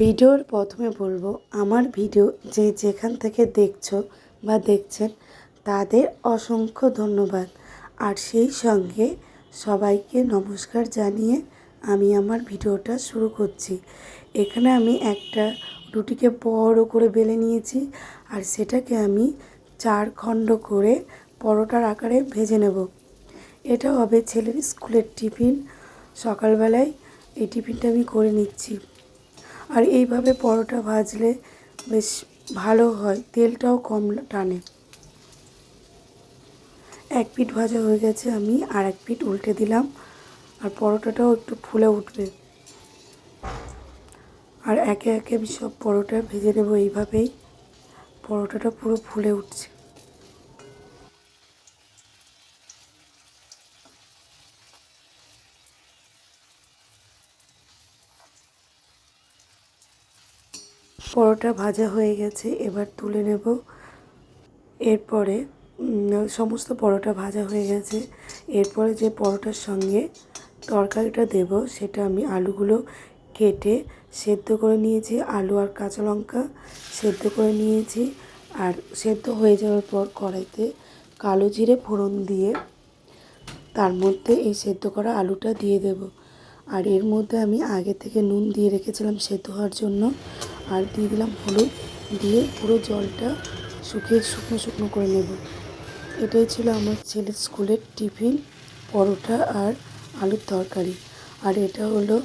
ভিডিওর প্রথমে বলব, আমার ভিডিও যে যেখান থেকে দেখছ বা দেখছেন, তাদের অসংখ্য ধন্যবাদ। আর সেই সঙ্গে সবাইকে নমস্কার জানিয়ে আমি আমার ভিডিওটা শুরু করছি। এখানে আমি একটা রুটিকে বড় করে বেলে নিয়েছি আর সেটাকে আমি চার খণ্ড করে পরোটার আকারে ভেজে নেব। এটা হবে ছেলের স্কুলের টিফিন। সকালবেলায় এই টিফিনটা আমি করে নিচ্ছি। আর এইভাবে পরোটা ভাজলে বেশ ভালো হয়, তেলটাও কম টানে। এক পিঠ ভাজা হয়ে গেছে, আমি আর এক পিঠ উল্টে দিলাম, আর পরোটাটাও একটু ফুলে উঠবে। আর একে একে আমি সব পরোটা ভেজে নেব এইভাবেই, পরোটাটা পুরো ফুলে উঠছে। পরোটা ভাজা হয়ে গেছে, এবার তুলে নেব। এরপরে সমস্ত পরোটা ভাজা হয়ে গেছে। এরপরে যে পরোটার সঙ্গে তরকারিটা দেব, সেটা আমি আলুগুলো কেটে সেদ্ধ করে নিয়েছি। আলু আর কাঁচা লঙ্কা সেদ্ধ করে নিয়েছি। আর সেদ্ধ হয়ে যাওয়ার পর কড়াইতে কালো জিরে ফোড়ন দিয়ে তার মধ্যে এই সেদ্ধ করা আলুটা দিয়ে দেব। আর এর মধ্যে আমি আগে থেকে নুন দিয়ে রেখেছিলাম সেদ্ধ হওয়ার জন্য। আর দিয়ে দিলাম হলুদ দিয়ে পুরো জলটা শুকিয়ে শুকনো শুকনো করে নেব। এটাই ছিল আমার ছেলের স্কুলের টিফিন, পরোটা আর আলুর তরকারি। আর এটা হলো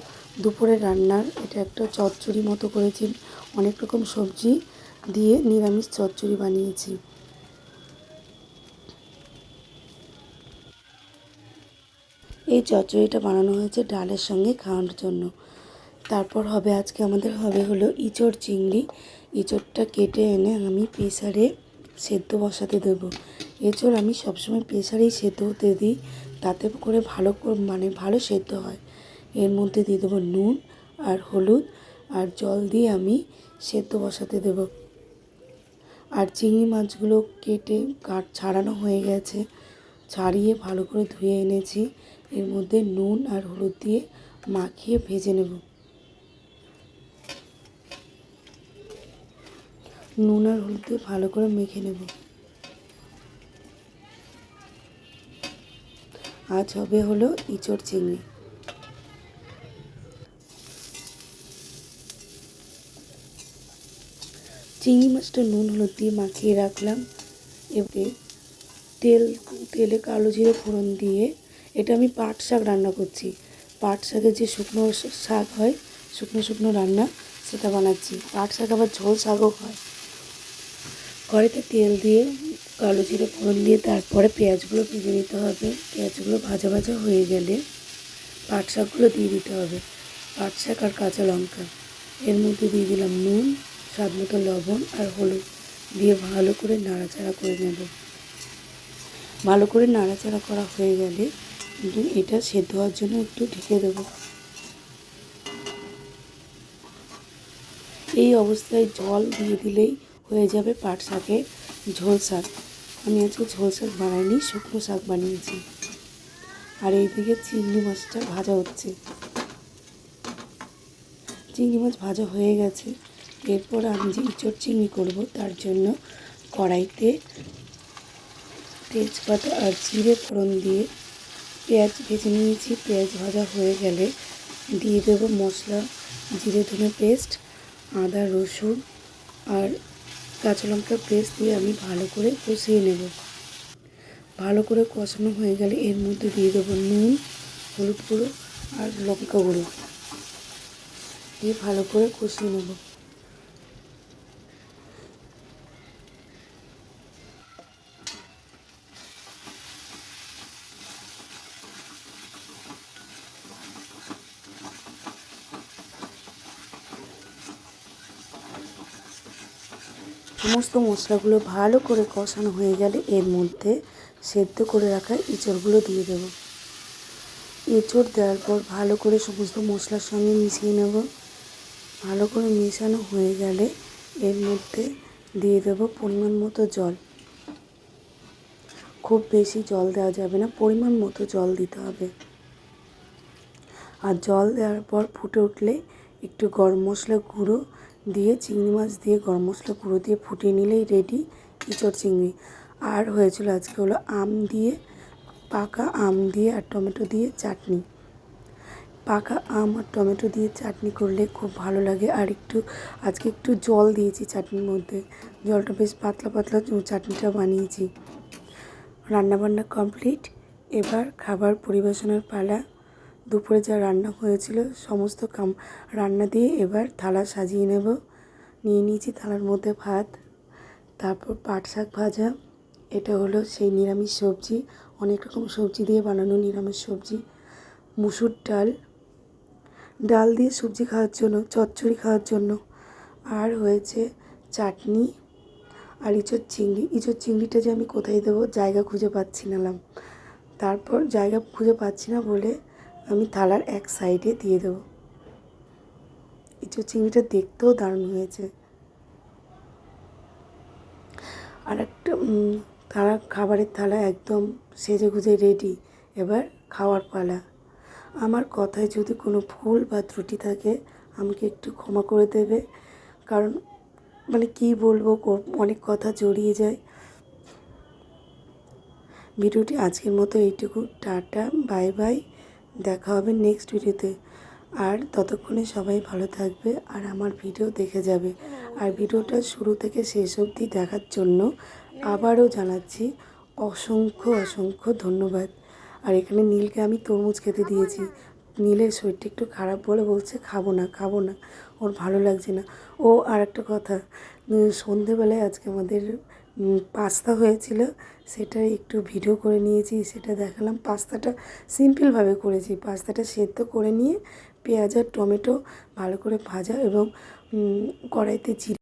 দুপুরে রান্নার, এটা একটা চচ্চড়ি মতো করেছি। অনেক রকম সবজি দিয়ে নিরামিষ চচ্চড়ি বানিয়েছি। এই চচ্চড়িটা বানানো হয়েছে ডালের সঙ্গে খাওয়ানোর জন্য। তারপর হবে আজকে আমাদের হবে হলো ইঁচড় চিংড়ি। ইঁচড়টা কেটে এনে আমি প্রেসারে সেদ্ধ বসাতে দেবো। এঁচড় আমি সবসময় প্রেসারেই সেদ্ধ হতে দিই, তাতে করে ভালো মানে ভালো সেদ্ধ হয়। এর মধ্যে দিয়ে দেবো নুন আর হলুদ আর জল দিয়ে আমি সেদ্ধ বসাতে দেবো। আর চিংড়ি মাছগুলো কেটে কাট ছাড়ানো হয়ে গেছে। ছাড়িয়ে ভালো করে ধুয়ে এনেছি। এর মধ্যে নুন আর হলুদ দিয়ে মাখিয়ে ভেজে নেব। নুন আর হলুদ দিয়ে ভালো করে মেখে নেব। আজ হবে হলো ইঁচড় চিংড়ি। চিংড়ি মাছটা নুন হলুদ দিয়ে মাখিয়ে রাখলাম। এবারে তেল, তেলে কালো জিরে ফোড়ন দিয়ে এটা আমি পাট শাক রান্না করছি। পাট শাকের যে শুকনো শাক হয়, শুকনো শুকনো রান্না, সেটা বানাচ্ছি। পাট শাক আবার ঝোল শাকও হয়। কড়াইতে তেল দিয়ে, কালো জিরে ফোড়ন দিয়ে তারপরে পেঁয়াজগুলো ভেজে নিতে হবে। পেঁয়াজগুলো ভাজা ভাজা হয়ে গেলে পাট শাকগুলো দিয়ে দিতে হবে। পাট শাক আর কাঁচা লঙ্কা। এর মধ্যে দিয়ে দিলাম নুন, স্বাদ মতো লবণ আর হলুদ দিয়ে ভালো করে নাড়াচাড়া করে নেব। ভালো করে নাড়াচাড়া করা হয়ে গেলে এটা সেদ্ধ হওয়ার জন্য একটু ঢেকে দেবো। এই অবস্থায় জল দিয়ে দিলেই হয়ে যাবে পাট শাকের ঝোল শাক। আমি আজকে ঝোল শাক বানাইনি, শুকনো শাক বানিয়েছি। আর এইদিকে চিংড়ি মাছটা ভাজা হচ্ছে। চিংড়ি মাছ ভাজা হয়ে গেছে। এরপর আমি যে ইঁচড় চিংড়ি করব, তার জন্য কড়াইতে তেজপাতা আর জিরে ফোড়ন দিয়ে পেঁয়াজ ভেজে নিয়েছি। পেঁয়াজ ভাজা হয়ে গেলে দিয়ে দেবো মশলা, জিরে ধনে পেস্ট, আদা রসুন আর কাঁচা লঙ্কা পেস্ট দিয়ে আমি ভালো করে কষিয়ে নেব। ভালো করে কষানো হয়ে গেলে এর মধ্যে দিয়ে দেবো নুন, হলুদ গুঁড়ো আর লঙ্কা গুঁড়ো। দিয়ে ভালো করে কষিয়ে নেব। সমস্ত মশলাগুলো ভালো করে কষানো হয়ে গেলে এর মধ্যে সেদ্ধ করে রাখা এঁচড়গুলো দিয়ে দেব। এঁচড় দেওয়ার পর ভালো করে সমস্ত মশলার সঙ্গে মিশিয়ে নেব। ভালো করে মেশানো হয়ে গেলে এর মধ্যে দিয়ে দেব পরিমাণ মতো জল। খুব বেশি জল দেওয়া যাবে না, পরিমাণ মতো জল দিতে হবে। আর জল দেওয়ার পর ফুটে উঠলে একটু গরম মশলা গুঁড়ো দিয়ে চিংড়ি মাছ দিয়ে গরম মশলা গুঁড়ো দিয়ে ফুটিয়ে নিলেই রেডি ইঁচড় চিংড়ি। আর হয়েছিল আজকে হলো আম দিয়ে, পাকা আম দিয়ে আর টমেটো দিয়ে চাটনি। পাকা আম আর টমেটো দিয়ে চাটনি করলে খুব ভালো লাগে। আর একটু, আজকে একটু জল দিয়েছি চাটনির মধ্যে। জলটা বেশ পাতলা পাতলা চাটনিটা বানিয়েছি। রান্নাবান্না কমপ্লিট এবার খাবার পরিবেশনের পালা দুপুরে যা রান্না হয়েছিল, সমস্ত কাম, রান্না দিয়ে এবার থালা সাজিয়ে নেব। নিয়ে নিয়েছি থালার মধ্যে ভাত, তারপর পাট শাক ভাজা। এটা হলো সেই নিরামিষ সবজি। অনেক রকম সবজি দিয়ে বানানো নিরামিষ সবজি। মুসুর ডাল। ডাল দিয়ে সবজি খাওয়ার জন্য, চচ্চড়ি খাওয়ার জন্য। আর হয়েছে চাটনি, আর ইঁচড় চিংড়ি। ইঁচড় চিংড়িটা যে আমি কোথায় দেবো, জায়গা খুঁজে পাচ্ছি নালাম তারপর জায়গা খুঁজে পাচ্ছি না বলে আমি থালার এক সাইডে দিয়ে দেবো। ইঁচড় চিংড়িটা দেখতেও দারুণ হয়েছে। আর একটা থালা খাবারের থালা একদম সেজে গুজে রেডি এবার খাওয়ার পালা। আমার কথায় যদি কোনো ভুল বা ত্রুটি থাকে, আমাকে একটু ক্ষমা করে দেবে। কারণ মানে কী বলব অনেক কথা জড়িয়ে যায়। ভিডিওটি আজকের মতো এইটুকু। Tata, bye bye. দেখা হবে নেক্সট ভিডিওতে আর ততক্ষণে সবাই ভালো থাকবে আর আমার ভিডিও দেখে যাবে। আর ভিডিওটা শুরু থেকে শেষ অবধি দেখার জন্য আবারও জানাচ্ছি অসংখ্য অসংখ্য ধন্যবাদ। আর এখানে নীলকে আমি তরমুজ খেতে দিয়েছি। নীলের শরীরটা একটু খারাপ বলে বলছে, খাব না খাব না। ওর ভালো লাগছে না। ও আর একটা কথা সন্ধেবেলায় আজকে আমাদের পাস্তা হয়েছিল। সেটা একটু ভিডিও করে নিয়েছি, সেটা দেখালাম। পাস্তাটা সিম্পলভাবে করেছি। পাস্তাটা সেদ্ধ করে নিয়ে পেঁয়াজ আর টমেটো ভালো করে ভাজা এবং কড়াইতে জিরে